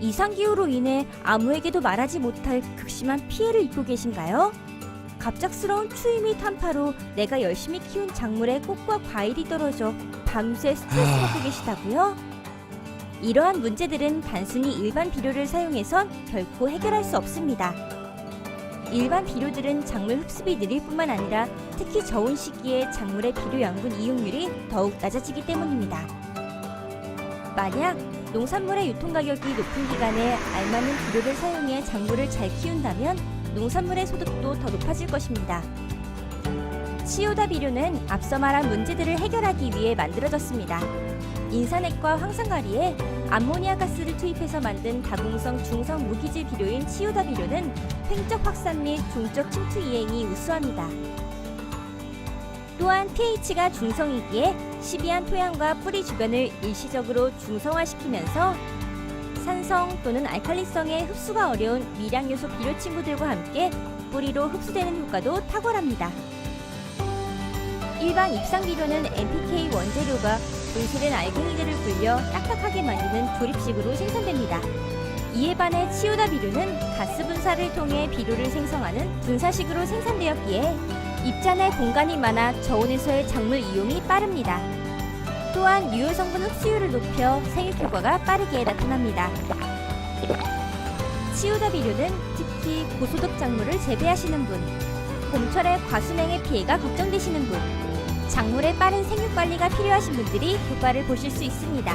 이상기후로 인해 아무에게도 말하지 못할 극심한 피해를 입고 계신가요? 갑작스러운 추위 및 한파로 내가 열심히 키운 작물에 꽃과 과일이 떨어져 밤새 스트레스 받고 계시다고요? 이러한 문제들은 단순히 일반 비료를 사용해선 결코 해결할 수 없습니다. 일반 비료들은 작물 흡수이 느릴 뿐만 아니라 특히 저온 시기에 작물의 비료 양분 이용률이 더욱 낮아지기 때문입니다. 만약 농산물의 유통 가격이 높은 기간에 알맞는 비료를 사용해 작물을 잘 키운다면 농산물의 소득도 더 높아질 것입니다. 치오다 비료는 앞서 말한 문제들을 해결하기 위해 만들어졌습니다. 인산액과 황산가리에 암모니아 가스를 투입해서 만든 다공성 중성 무기질 비료인 치오다 비료는 횡적 확산 및 중적 침투 이행이 우수합니다. 또한 pH가 중성이기에 시비한 토양과 뿌리 주변을 일시적으로 중성화시키면서 산성 또는 알칼리성의 흡수가 어려운 미량 요소 비료 친구들과 함께 뿌리로 흡수되는 효과도 탁월합니다. 일반 입상 비료는 NPK 원재료가 분쇄된 알갱이들을 불려 딱딱하게 만드는 조립식으로 생산됩니다. 이에 반해 치오다 비료는 가스 분사를 통해 비료를 생성하는 분사식으로 생산되었기에 입자내 공간이 많아 저온에서의 작물 이용이 빠릅니다. 또한 유효 성분 흡수율을 높여 생육 효과가 빠르게 나타납니다. 치오다 비료는 특히 고소득 작물을 재배하시는 분, 봄철에 과수냉의 피해가 걱정되시는 분, 작물의 빠른 생육 관리가 필요하신 분들이 효과를 보실 수 있습니다.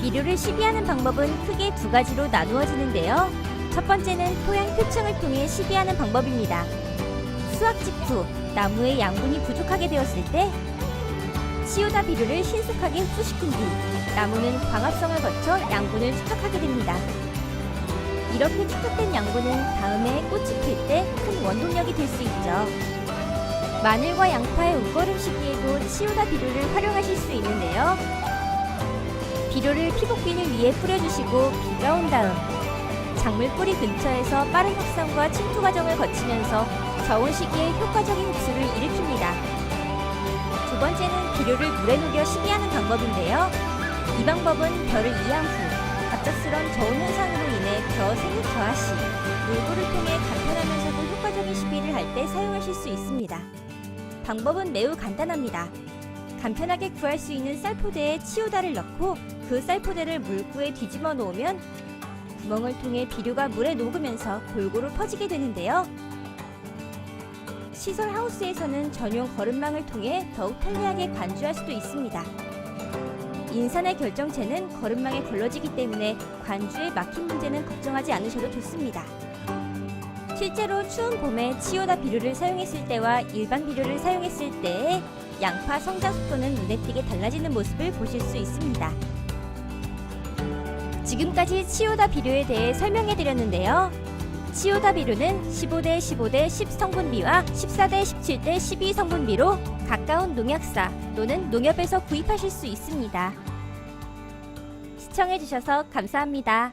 비료를 시비하는 방법은 크게 두 가지로 나누어지는데요. 첫 번째는 토양 표층을 통해 시비하는 방법입니다. 수확 직후 나무의 양분이 부족하게 되었을 때 치오다 비료를 신속하게 흡수시킨 뒤 나무는 광합성을 거쳐 양분을 축적하게 됩니다. 이렇게 축적된 양분은 다음에 꽃이 필 때 큰 원동력이 될 수 있죠. 마늘과 양파의 옷걸음 시기에도 치오다 비료를 활용하실 수 있는데요. 비료를 피복빈을 위해 뿌려주시고 비가 온 다음 작물 뿌리 근처에서 빠른 확산과 침투 과정을 거치면서 저온 시기에 효과적인 흡수를 일으킵니다. 두 번째는 비료를 물에 녹여 시비하는 방법인데요. 이 방법은 벼를 이한 후 갑작스런 저온 현상으로 인해 벼 생육 저하 시 물구를 통해 간편하면서도 효과적인 시비를 할 때 사용하실 수 있습니다. 방법은 매우 간단합니다. 간편하게 구할 수 있는 쌀포대에 치오다를 넣고 그 쌀포대를 물구에 뒤집어 놓으면 구 멍을 통해 비료가 물에 녹으면서 골고루 퍼지게 되는데요. 시설 하우스에서는 전용 거름망을 통해 더욱 편리하게 관주할 수도 있습니다. 인산의 결정체는 거름망에 걸러지기 때문에 관주에 막힌 문제는 걱정하지 않으셔도 좋습니다. 실제로 추운 봄에 치오다 비료를 사용했을 때와 일반 비료를 사용했을 때의 양파 성장 속도는 눈에 띄게 달라지는 모습을 보실 수 있습니다. 지금까지 치오다 비료에 대해 설명해 드렸는데요. 치오다 비료는 15대 15대 10 성분비와 14대 17대 12 성분비로 가까운 농약사 또는 농협에서 구입하실 수 있습니다. 시청해 주셔서 감사합니다.